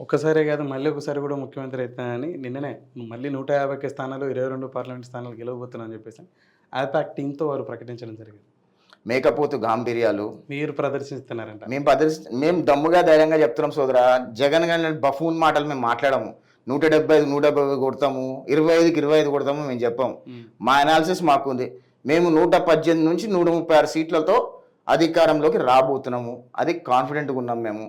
ఒక్కసారే కాదు మళ్ళీ ఒకసారి కూడా ముఖ్యమంత్రి అవుతానని నిన్ననే మళ్ళీ నూట యాభై స్థానాలు ఇరవై రెండు పార్లమెంట్ స్థానాలు గెలవబోతున్నా అని చెప్పేసి ఆపాక్ టీంతో వారు ప్రకటించడం జరిగింది. మేకపోతు గాంభీర్యాలు. మీరు ప్రదర్శిస్తున్నారంట. మేము ప్రదర్శి మేము దమ్ముగా ధైర్యంగా చెప్తున్నాం సోదరా జగన్ గారి బఫూన్ మాటలు మేము మాట్లాడము. నూట డెబ్బై ఐదు నూట డెబ్బై కొడతాము. ఇరవై ఐదుకి ఇరవై ఐదు కొడతాము మేము చెప్పాము. మా అనాలిసిస్ మాకుంది. మేము నూట పద్దెనిమిది నుంచి నూట ముప్పై ఆరు సీట్లతో అధికారంలోకి రాబోతున్నాము. అది కాన్ఫిడెంట్గా ఉన్నాం మేము.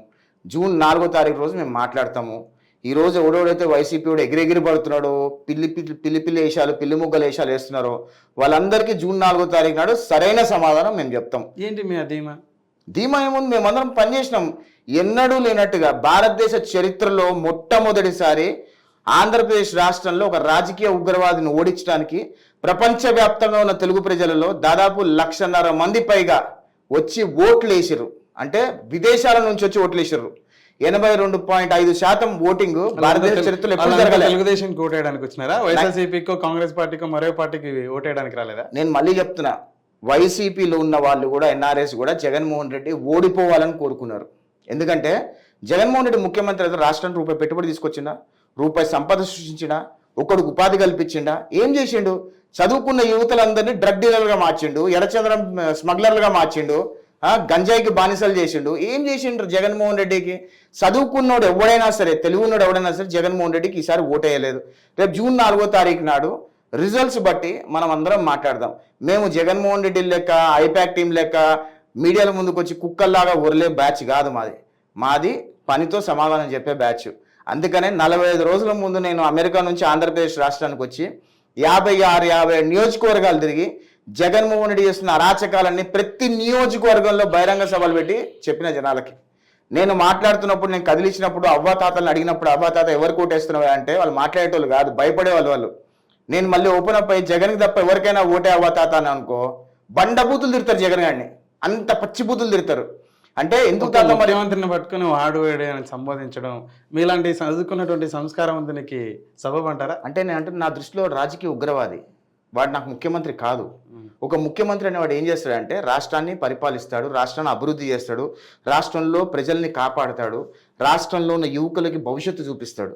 జూన్ నాలుగో తారీఖు రోజు మేము మాట్లాడతాము. ఈ రోజు ఎవడెవడైతే వైసీపీ వాడు ఎగిరెగిరి పడుతున్నాడో పిల్లి పిల్లి పిల్లి పిల్లి వేషాలు పిల్లి ముగ్గల వేషాలు వేస్తున్నారో వాళ్ళందరికీ జూన్ నాలుగో తారీఖు నాడు సరైన సమాధానం మేము చెప్తాం. ఏంటి మీ అధీమా ధీమా? ఏముంది? మేమందరం పనిచేసినాం ఎన్నడూ లేనట్టుగా భారతదేశ చరిత్రలో మొట్టమొదటిసారి ఆంధ్రప్రదేశ్ రాష్ట్రంలో ఒక రాజకీయ ఉగ్రవాదిని ఓడించడానికి ప్రపంచవ్యాప్తంగా ఉన్న తెలుగు ప్రజలలో దాదాపు లక్షన్నర మంది పైగా వచ్చి ఓట్లు వేసిర్రు. అంటే విదేశాల నుంచి వచ్చి ఓట్లు వేసిర్రు. ఎనభై రెండు పాయింట్ ఐదు శాతం ఓటింగ్ భారతదేశ చరిత్రలో ఎప్పుడు జరగలేదు తెలుగుదేశంకి ఓటేయడానికి వచ్చినారా? వైఎస్ఆర్సీపీకో కాంగ్రెస్ పార్టీకో మరో పార్టీకి ఓటేయడానికి రాలేదా? నేను మళ్ళీ చెప్తున్నా. వైసీపీలో ఉన్న వాళ్ళు కూడా ఎన్ఆర్ఎస్ కూడా జగన్మోహన్ రెడ్డి ఓడిపోవాలని కోరుకున్నారు. ఎందుకంటే జగన్మోహన్ రెడ్డి ముఖ్యమంత్రి అయితే రాష్ట్రానికి రూపాయి పెట్టుబడి తీసుకొచ్చిండా? రూపాయి సంపద సృష్టించిండా? ఒకడికి ఉపాధి కల్పించిండా? ఏం చేసిండు? చదువుకున్న యువతలందరినీ డ్రగ్ డీలర్గా మార్చిండు ఎర్రచంద్రం స్మగ్లర్లుగా మార్చిండు గంజాయికి బానిసలు చేసిండు. ఏం చేసిండ్రు జగన్మోహన్ రెడ్డికి? చదువుకున్నోడు ఎవడైనా సరే తెలుగున్నోడు ఎవడైనా సరే జగన్మోహన్ రెడ్డికి ఈసారి ఓటేయలేదు. రేపు జూన్ నాలుగో తారీఖు నాడు రిజల్ట్స్ బట్టి మనం అందరం మాట్లాడదాం. మేము జగన్మోహన్ రెడ్డి లెక్క ఐపాక్ టీం లెక్క మీడియాల ముందుకు వచ్చి కుక్కల్లాగా ఉరలే బ్యాచ్ కాదు మాది. మాది పనితో సమాధానం చెప్పే బ్యాచ్. అందుకనే నలభై ఐదు రోజుల ముందు నేను అమెరికా నుంచి ఆంధ్రప్రదేశ్ రాష్ట్రానికి వచ్చి యాభై ఆరు యాభై నియోజకవర్గాలు తిరిగి జగన్మోహన్ రెడ్డి చేస్తున్న అరాచకాలన్నీ ప్రతి నియోజకవర్గంలో బహిరంగ సభలు పెట్టి చెప్పిన జనాలకి. నేను మాట్లాడుతున్నప్పుడు నేను కదిలించినప్పుడు అవ్వాతాతలను అడిగినప్పుడు అవ్వాతాత ఎవరు కోటేస్తున్నావా అంటే వాళ్ళు మాట్లాడేటోళ్ళు కాదు భయపడేవాళ్ళు వాళ్ళు. నేను మళ్ళీ ఓపెన్ అప్ అయ్యి జగన్కి తప్ప ఎవరికైనా ఓటే అవ్వాతాత అని అనుకో బండబూతులు తిడతారు జగన్ గారిని అంత పచ్చిబూతులు తిడతారు. అంటే ఎందుకు తాత ముఖ్యమంత్రిని పట్టుకుని వాడు వేడే అని సంబోధించడం మీలాంటి చదువుకున్నటువంటి సంస్కారవంతునికి సబబు అంటారా? అంటే నేను అంటే నా దృష్టిలో రాజకీయ ఉగ్రవాది. వాడు నాకు ముఖ్యమంత్రి కాదు. ఒక ముఖ్యమంత్రి అనేవాడు ఏం చేస్తాడంటే రాష్ట్రాన్ని పరిపాలిస్తాడు రాష్ట్రాన్ని అభివృద్ధి చేస్తాడు రాష్ట్రంలో ప్రజల్ని కాపాడుతాడు రాష్ట్రంలో ఉన్న యువకులకి భవిష్యత్తు చూపిస్తాడు.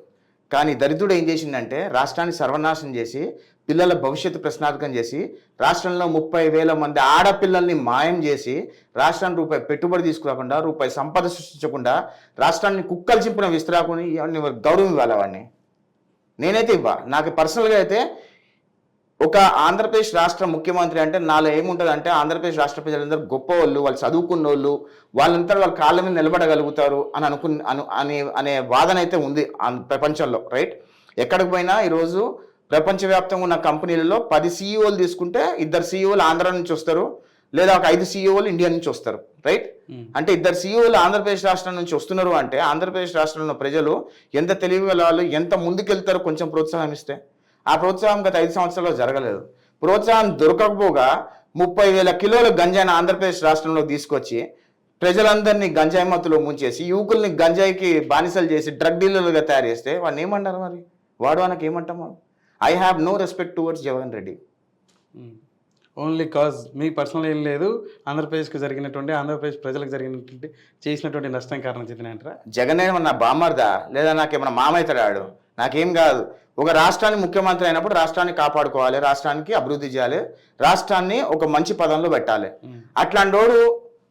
కానీ దరిద్రుడు ఏం చేసిందంటే రాష్ట్రాన్ని సర్వనాశనం చేసి పిల్లల భవిష్యత్తు ప్రశ్నార్థకం చేసి రాష్ట్రంలో ముప్పై వేల మంది ఆడపిల్లల్ని మాయం చేసి రాష్ట్రానికి రూపాయి పెట్టుబడి తీసుకురాకుండా రూపాయి సంపద సృష్టించకుండా రాష్ట్రాన్ని కుక్కలు చింపిన విస్తరాకుని ఇవన్నీ గౌరవం ఇవ్వాలి వాడిని? నేనైతే ఇవ్వ. నాకు పర్సనల్గా అయితే ఒక ఆంధ్రప్రదేశ్ రాష్ట్ర ముఖ్యమంత్రి అంటే నాలో ఏముంటుంది అంటే ఆంధ్రప్రదేశ్ రాష్ట్ర ప్రజలందరూ గొప్ప వాళ్ళు వాళ్ళు చదువుకున్న వాళ్ళు వాళ్ళంతా వాళ్ళ కాళ్ళ మీద నిలబడగలుగుతారు అని అనుకు అను అనే అనే వాదన అయితే ఉంది ప్రపంచంలో రైట్? ఎక్కడికి పోయినా ఈరోజు ప్రపంచవ్యాప్తంగా ఉన్న కంపెనీలలో పది సీఈఓలు తీసుకుంటే ఇద్దరు సీఈఓలు ఆంధ్ర నుంచి వస్తారు లేదా ఒక ఐదు సీఈఓలు ఇండియా నుంచి వస్తారు రైట్? అంటే ఇద్దరు సీఈఓలు ఆంధ్రప్రదేశ్ రాష్ట్రం నుంచి వస్తున్నారు అంటే ఆంధ్రప్రదేశ్ రాష్ట్రంలో ఉన్న ప్రజలు ఎంత తెలివి వాళ్ళు ఎంత ముందుకెళ్తారో కొంచెం ప్రోత్సాహం ఇస్తే? ఆ ప్రోత్సాహం గత ఐదు సంవత్సరాల్లో జరగలేదు. ప్రోత్సాహం దొరకకపోగా ముప్పై వేల కిలోల గంజాయిని ఆంధ్రప్రదేశ్ రాష్ట్రంలో తీసుకొచ్చి ప్రజలందరినీ గంజాయి మత్తులో ముంచేసి యువకుల్ని గంజాయికి బానిసలు చేసి డ్రగ్ డీలర్లుగా తయారు చేస్తే వాడిని ఏమంటారు మరి? వాడు మనకి ఏమంటాం I have no respect towards Jagan Reddy. Only cause me personal ఏం లేదు. ఆంధ్రప్రదేశ్కి జరిగినటువంటి ఆంధ్రప్రదేశ్ ప్రజలకు జరిగినటువంటి చేసినటువంటి నష్టం కారణం చెందిన అంటారా? జగన్ ఏమన్నా బామర్దా లేదా నాకేమన్నా మామైతాడాడు నాకేం కాదు. ఒక రాష్ట్రాన్ని ముఖ్యమంత్రి అయినప్పుడు రాష్ట్రాన్ని కాపాడుకోవాలి రాష్ట్రానికి అభివృద్ధి చేయాలి రాష్ట్రాన్ని ఒక మంచి పదంలో పెట్టాలి. అట్లాంటోడు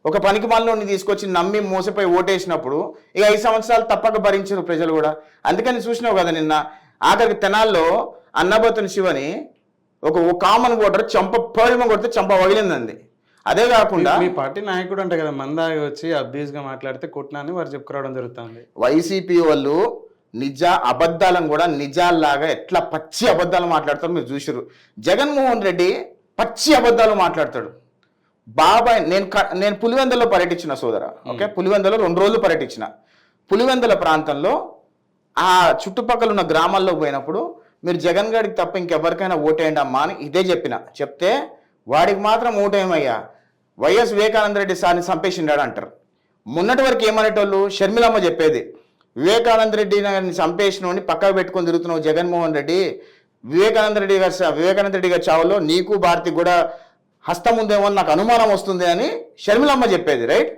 ఒక పనికి మనలోని తీసుకొచ్చి నమ్మి మోసపోయి ఓటేసినప్పుడు ఇక ఐదు సంవత్సరాలు తప్పక భరించారు ప్రజలు కూడా. అందుకని చూసినావు కదా నిన్న ఆఖరికి తెనాల్లో అన్నబోతుని శివని ఒక కామన్ ఓటర్ చంప పౌర్ణమ కొడితే చంప వగిలిందండి అదే కాకుండా మీ పార్టీ నాయకుడు అంటే కదా మందాగి వచ్చి అబ్యూస్గా మాట్లాడితే కొట్టినాన్ని వారు చెప్పుకురావడం జరుగుతుంది. వైసీపీ వాళ్ళు నిజ అబద్ధాలను కూడా నిజాల్లాగా ఎట్లా పచ్చి అబద్ధాలు మాట్లాడతారు మీరు చూసిరు జగన్మోహన్ రెడ్డి పచ్చి అబద్ధాలు మాట్లాడతాడు. బాబాయ్ నేను నేను పులివెందలో పర్యటించిన సోదర ఓకే? పులివెందలో రెండు రోజులు పర్యటించిన. పులివెందల ప్రాంతంలో ఆ చుట్టుపక్కల ఉన్న గ్రామాల్లో పోయినప్పుడు మీరు జగన్ గారికి తప్ప ఇంకెవరికైనా ఓటేయండి అమ్మా అని ఇదే చెప్పిన. చెప్తే వాడికి మాత్రం ఓటేమయ్యా? వైఎస్ వివేకానంద రెడ్డి సార్ని చంపేసిండాడు అంటారు. మొన్నటి వరకు ఏమనేటోళ్ళు? షర్మిలమ్మ చెప్పేది. వివేకానంద రెడ్డి గారిని చంపేసినోని పక్కకు పెట్టుకొని తిరుగుతున్నావు జగన్మోహన్ రెడ్డి. వివేకానంద రెడ్డి గారి వివేకానంద రెడ్డి గారి చావులో నీకు భారతి కూడా హస్తం ఉందేమో నాకు అనుమానం వస్తుంది అని షర్మిలమ్మ చెప్పేది రైట్?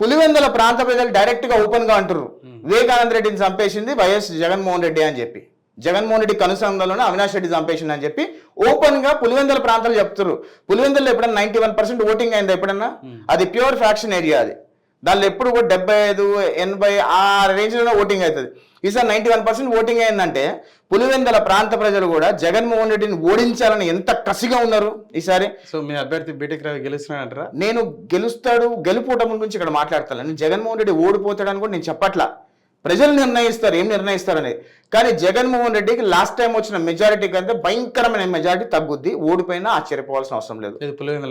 పులివెందుల ప్రాంత ప్రజలు డైరెక్ట్గా ఓపెన్గా అంటారు వివేకానంద రెడ్డిని చంపేసింది వైఎస్ జగన్మోహన్ రెడ్డి అని చెప్పి. జగన్మోహన్ రెడ్డి కనుసంధానంలోనే అవినాష్ రెడ్డి చంపేసింది అని చెప్పి ఓపెన్గా పులివెందుల ప్రాంతాలు చెప్తారు పులివెందుల్లో ఎప్పుడన్నా నైన్టీ వన్ పర్సెంట్ ఓటింగ్ అయింది ఎప్పుడన్నా? అది ప్యూర్ ఫ్యాక్షన్ ఏరియా అది. దానిలో ఎప్పుడు కూడా డెబ్బై ఐదు ఎనభై ఆ రేంజ్లోనే ఓటింగ్ అవుతుంది. ఈసారి నైన్టీ వన్ పర్సెంట్ ఓటింగ్ అయిందంటే పులివెందుల ప్రాంత ప్రజలు కూడా జగన్మోహన్ రెడ్డిని ఓడించాలని ఎంత కసిగా ఉన్నారు ఈసారి. సో మీ అభ్యర్థి బీటెక్ రవి గెలుస్తున్నాడంటారా? నేను గెలుస్తాడు గెలుపోవటం గురించి ఇక్కడ మాట్లాడతాను నేను జగన్మోహన్ రెడ్డి ఓడిపోతాడని కూడా నేను చెప్పట్లా. ప్రజలు నిర్ణయిస్తారు ఏం నిర్ణయిస్తారని కానీ జగన్మోహన్ రెడ్డికి లాస్ట్ టైం వచ్చిన మెజారిటీ కంటే భయంకరమైన మెజారిటీ తగ్గుద్ది. ఓడిపోయినా ఆశ్చర్యపోవాల్సిన అవసరం లేదు.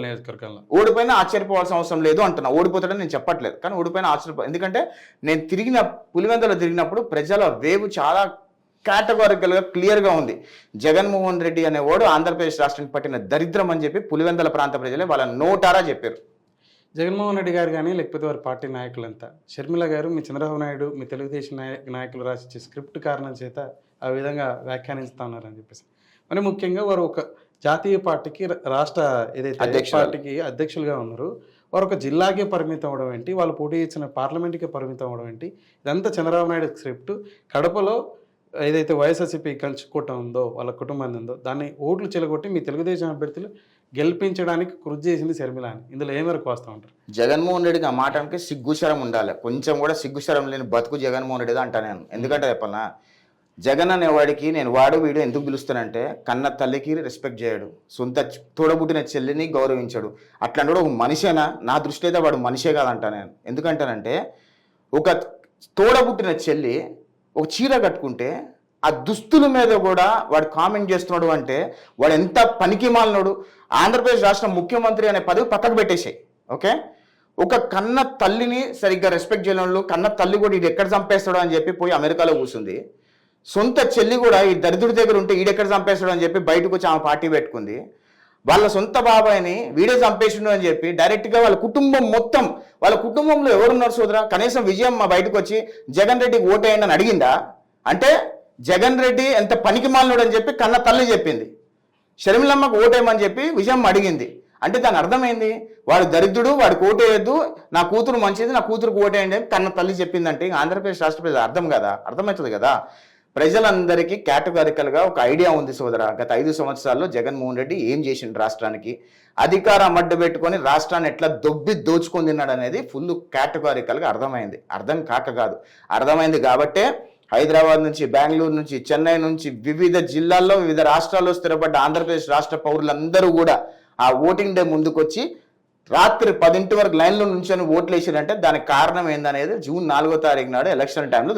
నియోజకవర్గంలో. ఓడిపోయినా ఆశ్చర్యపోవాల్సిన అవసరం లేదు అంటున్నా. ఓడిపోతాడని నేను చెప్పట్లేదు. కానీ ఓడిపోయినా ఆశ్చర్యపో ఎందుకంటే నేను తిరిగిన పులివెందులో తిరిగినప్పుడు ప్రజల వేవ్ చాలా కేటగారికల్గా క్లియర్గా ఉంది. జగన్మోహన్ రెడ్డి అనేవాడు ఆంధ్రప్రదేశ్ రాష్ట్రానికి పట్టిన దరిద్రం అని చెప్పి పులివెందుల ప్రాంత ప్రజలే వాళ్ళ నోటారా చెప్పారు. జగన్మోహన్ రెడ్డి గారు కానీ లేకపోతే వారి పార్టీ నాయకులంతా షర్మిల గారు మీ చంద్రబాబు నాయుడు మీ తెలుగుదేశం నాయ- నాయకులు రాసిచ్చే స్క్రిప్ట్ కారణం చేత ఆ విధంగా వ్యాఖ్యానిస్తా ఉన్నారని చెప్పేసి మరి ముఖ్యంగా వారు ఒక జాతీయ పార్టీకి రాష్ట్ర ఏదైతే. పార్టీకి అధ్యక్షులుగా ఉన్నారు వారు ఒక జిల్లాకే పరిమితం అవడం ఏంటి వాళ్ళు పోటీ ఇచ్చిన పార్లమెంట్కి పరిమితం అవడం ఏంటి ఇదంతా చంద్రబాబు నాయుడు స్క్రిప్ట్ కడపలో ఏదైతే వైఎస్ఆర్సీపీ కంచుకోవటం ఉందో వాళ్ళ కుటుంబాన్ని ఉందో దాన్ని ఓట్లు చెలగొట్టి మీ తెలుగుదేశం అభ్యర్థులు గెలిపించడానికి కృషి చేసింది శర్మిల అని. ఇందులో ఏ మేరకు వస్తూ ఉంటారు జగన్మోహన్ రెడ్డికి ఆ మాటకి సిగ్గుశరం ఉండాలి. కొంచెం కూడా సిగ్గుశరం లేని బతుకు జగన్మోహన్ రెడ్డిది అంటా నేను. ఎందుకంటే చెప్పాలనా? జగన్ అనేవాడికి నేను వాడు వీడు ఎందుకు పిలుస్తానంటే కన్న తల్లికి రెస్పెక్ట్ చేయడు. సొంత తోడబుట్టిన చెల్లిని గౌరవించడు. అట్లాంటి కూడా ఒక మనిషేనా? నా దృష్టి అయితే వాడు మనిషే కాదంటా నేను. ఎందుకంటానంటే ఒక తోడబుట్టిన చెల్లి ఒక చీర కట్టుకుంటే ఆ దుస్తుల మీద కూడా వాడు కామెంట్ చేస్తున్నాడు అంటే వాడు ఎంత పనికి మాలినోడు. ఆంధ్రప్రదేశ్ రాష్ట్ర ముఖ్యమంత్రి అనే పదవి పక్కకు పెట్టేసాయి ఓకే? ఒక కన్న తల్లిని సరిగ్గా రెస్పెక్ట్ చేయడం కన్న తల్లి కూడా ఇది ఎక్కడ చంపేస్తాడు అని చెప్పి పోయి అమెరికాలో కూర్చుంది సొంత చెల్లి కూడా ఈ దరిద్రుడి దగ్గర ఉంటే ఈడెక్కడ చంపేస్తాడు అని చెప్పి బయటకు వచ్చి ఆమె పార్టీ పెట్టుకుంది. వాళ్ళ సొంత బాబాయిని వీడే చంపేసిండు అని చెప్పి డైరెక్ట్గా వాళ్ళ కుటుంబం మొత్తం వాళ్ళ కుటుంబంలో ఎవరున్నారు సోదరా? కనీసం విజయం మా బయటకు వచ్చి జగన్ రెడ్డికి ఓటేయండి అని అడిగిందా? అంటే జగన్ రెడ్డి ఎంత పనికి మాలినోడు అని చెప్పి కన్న తల్లి చెప్పింది. షర్మిలమ్మకు ఓటేయమని చెప్పి విజయమ్మ అడిగింది. అంటే దాని అర్థమైంది వాడు దరిద్రుడు వాడికి ఓటేయద్దు నా కూతురు మంచిది నా కూతురుకు ఓటేయండి అని కన్న తల్లి చెప్పిందంటే ఇంక ఆంధ్రప్రదేశ్ రాష్ట్ర ప్రజలు అర్థం కదా? అర్థమవుతుంది కదా? ప్రజలందరికీ కేటగారికల్గా ఒక ఐడియా ఉంది సోదర. గత ఐదు సంవత్సరాల్లో జగన్మోహన్ రెడ్డి ఏం చేసిండు రాష్ట్రానికి? అధికారం అడ్డు పెట్టుకొని రాష్ట్రాన్ని ఎట్లా దొబ్బి దోచుకొని తిన్నాడు అనేది ఫుల్గా అర్థమైంది. అర్థం కాక కాదు. అర్థమైంది కాబట్టే హైదరాబాద్ నుంచి బెంగళూరు నుంచి చెన్నై నుంచి వివిధ జిల్లాల్లో వివిధ రాష్ట్రాల్లో స్థిరపడ్డ ఆంధ్రప్రదేశ్ రాష్ట్ర పౌరులందరూ కూడా ఆ ఓటింగ్ డే ముందుకొచ్చి రాత్రి పదింటి వరకు లైన్లో నుంచొని ఓట్లు వేసారంటే దానికి కారణం ఏందనేది జూన్ నాలుగో తారీఖు నాడు ఎలక్షన్ టైంలో